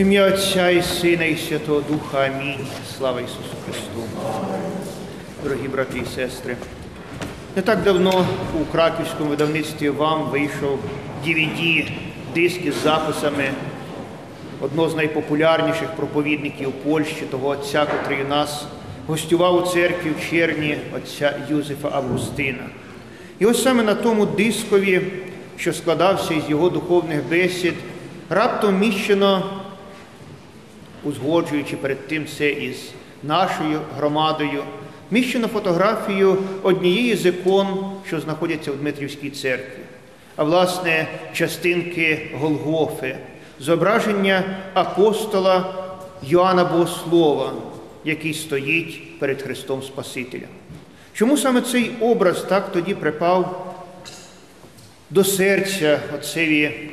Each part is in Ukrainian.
ім'я Отця і Сина, і Святого Духа. Амінь. Слава Ісусу Христу. Дорогі брати і сестри, не так давно у краківському видавництві вам вийшов DVD-диск із записами одного з найпопулярніших проповідників Польщі, того отця, котрий нас гостював у церкві в червні отця Юзефа Августина. І ось саме на тому дискові, що складався із його духовних бесід, раптом міщено, узгоджуючи перед тим це із нашою громадою, міщено фотографію однієї з ікон, що знаходяться в Дмитрівській церкві, а власне частинки Голгофи, зображення апостола Йоанна Богослова, який стоїть перед Христом Спасителем. Чому саме цей образ так тоді припав до серця отцеві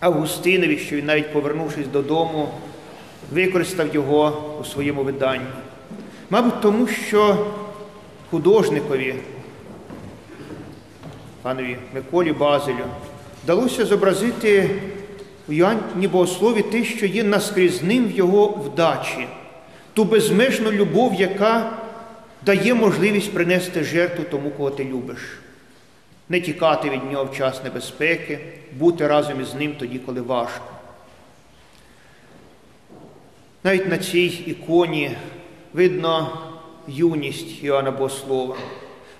Августинові, що він, навіть повернувшись додому, використав його у своєму виданні? Мабуть, тому що художникові, панові Миколі Базелю, вдалося зобразити у Йоанні Богослові те, що є наскрізним в його вдачі, ту безмежну любов, яка дає можливість принести жертву тому, кого ти любиш, не тікати від нього в час небезпеки, бути разом із ним тоді, коли важко. Навіть на цій іконі видно юність Іоанна Богослова.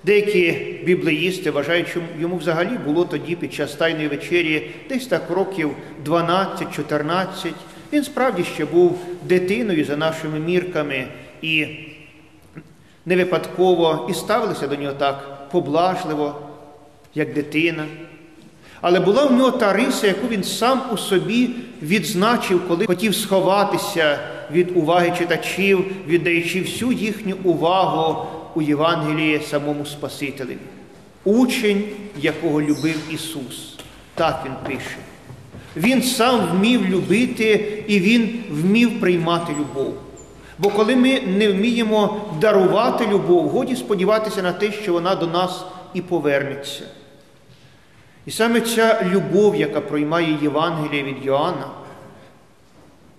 Деякі біблеїсти вважають, що йому взагалі було тоді під час Тайної вечері десь так років 12-14. Він справді ще був дитиною за нашими мірками і не випадково і ставилися до нього так поблажливо, як дитина. Але була в нього та риса, яку він сам у собі відзначив, коли хотів сховатися від уваги читачів, віддаючи всю їхню увагу у Євангелії самому Спасителеві. Учень, якого любив Ісус. Так він пише. Він сам вмів любити і Він вмів приймати любов. Бо коли ми не вміємо дарувати любов, годі сподіватися на те, що вона до нас і повернеться. І саме ця любов, яка проймає Євангеліє від Йоанна,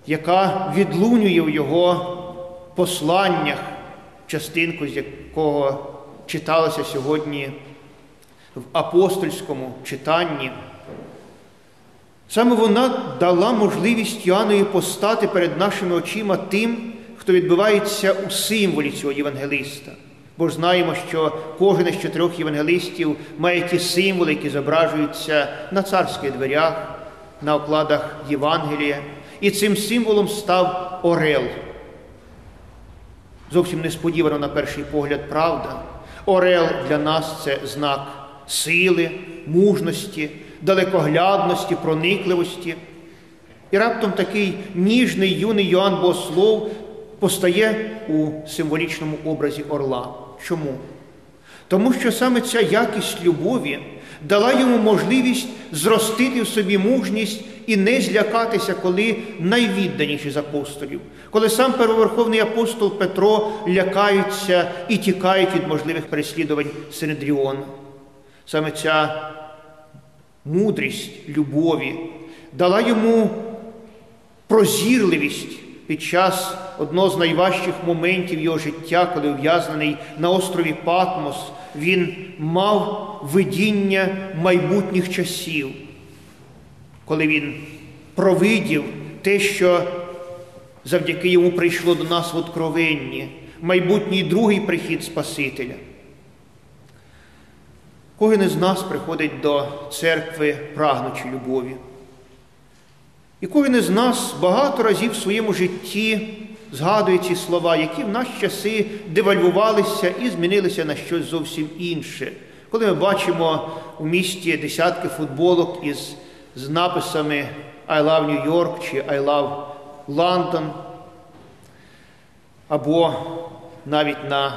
яка відлунює в його посланнях, частинку, з якого читалося сьогодні в апостольському читанні, саме вона дала можливість Йоаннові постати перед нашими очима тим, хто відбувається у символі цього євангелиста. Бо ж знаємо, що кожен із чотирьох євангелистів має ті символи, які зображуються на царських дверях, на окладах Євангелія. І цим символом став Орел. Зовсім несподівано, на перший погляд, правда. Орел для нас це знак сили, мужності, далекоглядності, проникливості. І раптом такий ніжний юний Йоанн Богослов постає у символічному образі орла. Чому? Тому що саме ця якість любові дала йому можливість зростити в собі мужність і не злякатися, коли найвідданіші з апостолів, коли сам первоверховний апостол Петро лякаються і тікають від можливих переслідувань Синедріона. Саме ця мудрість любові дала йому прозірливість під час одного з найважчих моментів його життя, коли ув'язнений на острові Патмос, він мав видіння майбутніх часів, коли він провидів те, що завдяки йому прийшло до нас в откровенні, майбутній другий прихід Спасителя. Кожен із нас приходить до церкви, прагнучи любові. І кожен із нас багато разів в своєму житті згадує ці слова, які в наші часи девальвувалися і змінилися на щось зовсім інше. Коли ми бачимо у місті десятки футболок із з написами I love New York чи I love London, або навіть на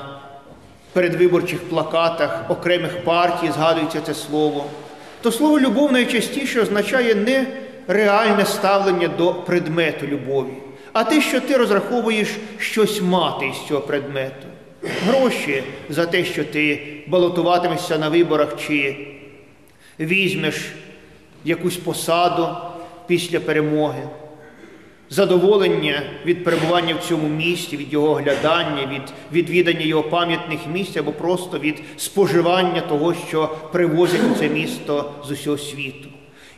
передвиборчих плакатах окремих партій згадується це слово, то слово любов найчастіше означає не реальне ставлення до предмету любові, а те, що ти розраховуєш щось мати із цього предмету. Гроші за те, що ти балотуватимешся на виборах, чи візьмеш якусь посаду після перемоги, задоволення від перебування в цьому місті, від його глядання, від відвідання його пам'ятних місць або просто від споживання того, що привозять у це місто з усього світу.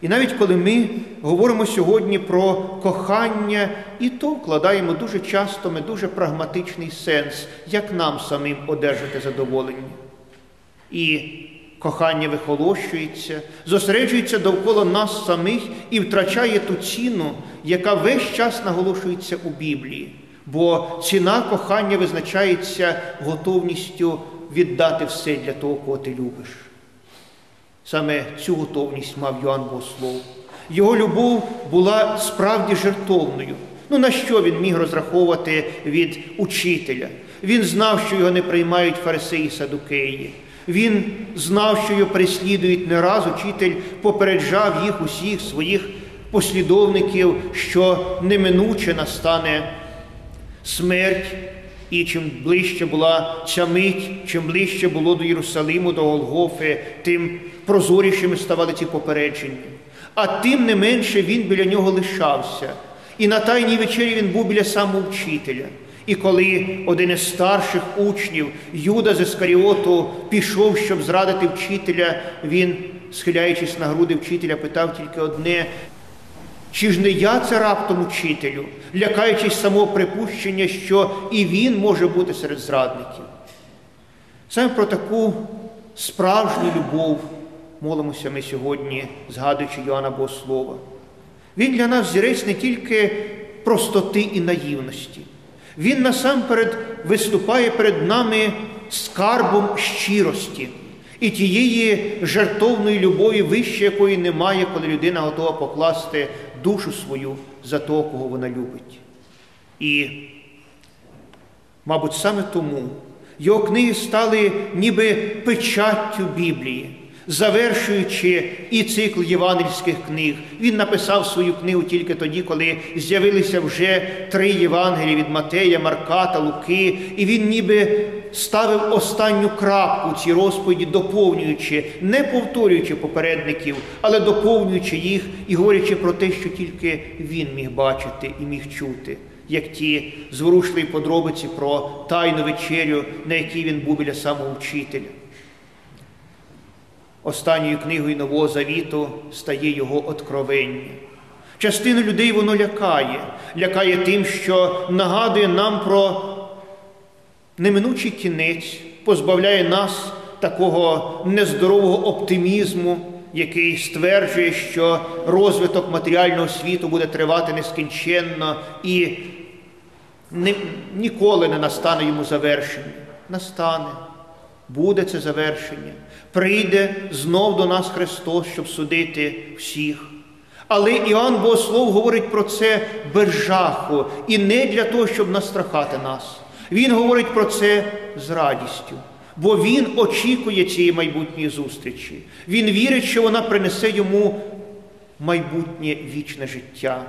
І навіть коли ми говоримо сьогодні про кохання, і то вкладаємо дуже часто ми дуже прагматичний сенс, як нам самим одержати задоволення. І кохання вихолощується, зосереджується довкола нас самих і втрачає ту ціну, яка весь час наголошується у Біблії. Бо ціна кохання визначається готовністю віддати все для того, кого ти любиш. Саме цю готовність мав Йоанн Богослов. Його любов була справді жертовною. Ну на що він міг розраховувати від учителя? Він знав, що його не приймають фарисеї садукеї. Він знав, що його переслідують не раз. Учитель попереджав їх усіх своїх послідовників, що неминуче настане смерть. І чим ближче була ця мить, чим ближче було до Єрусалиму, до Голгофи, тим прозорішими ставали ці попередження. А тим не менше він біля нього лишався. І на тайній вечері він був біля самого вчителя. І коли один із старших учнів, Юда з Іскаріоту, пішов, щоб зрадити вчителя, він, схиляючись на груди вчителя, питав тільки одне. Чи ж не я це раптом учителю, лякаючись самого припущення, що і він може бути серед зрадників? Саме про таку справжню любов молимося ми сьогодні, згадуючи Йоанна Богослова. Він для нас зірець не тільки простоти і наївності. Він насамперед виступає перед нами скарбом щирості і тієї жертовної любові, вище якої немає, коли людина готова покласти душу свою за того, кого вона любить. І, мабуть, саме тому його книги стали ніби печаттю Біблії. Завершуючи і цикл євангельських книг, він написав свою книгу тільки тоді, коли з'явилися вже три Євангелії від Матея, Марка та Луки, і він ніби ставив останню крапку у цій розповіді, доповнюючи, не повторюючи попередників, але доповнюючи їх і говорячи про те, що тільки він міг бачити і міг чути, як ті зворушливі подробиці про тайну вечерю, на якій він був біля самого вчителя. Останньою книгою Нового Завіту стає його откровення. Частину людей воно лякає, лякає тим, що нагадує нам про неминучий кінець, позбавляє нас такого нездорового оптимізму, який стверджує, що розвиток матеріального світу буде тривати нескінченно і ніколи не настане йому завершення. Настане буде це завершення. Прийде знов до нас Христос, щоб судити всіх. Але Іоанн Богослов говорить про це без жаху і не для того, щоб настрахати нас. Він говорить про це з радістю, бо він очікує цієї майбутньої зустрічі. Він вірить, що вона принесе йому майбутнє вічне життя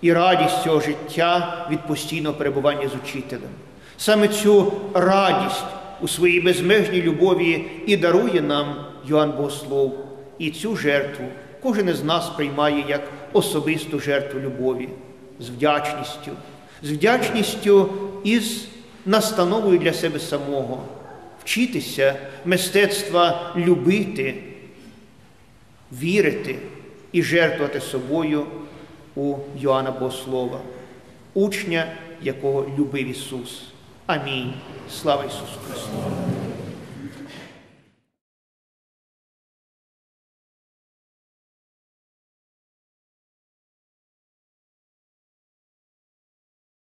і радість цього життя від постійного перебування з учителем. Саме цю радість у своїй безмежній любові і дарує нам Йоанн Богослов. І цю жертву кожен із нас приймає як особисту жертву любові з вдячністю, з вдячністю і з настановою для себе самого, вчитися мистецтва любити, вірити і жертвувати собою у Йоанна Богослова, учня, якого любив Ісус. Амінь. Слава Ісусу Христу!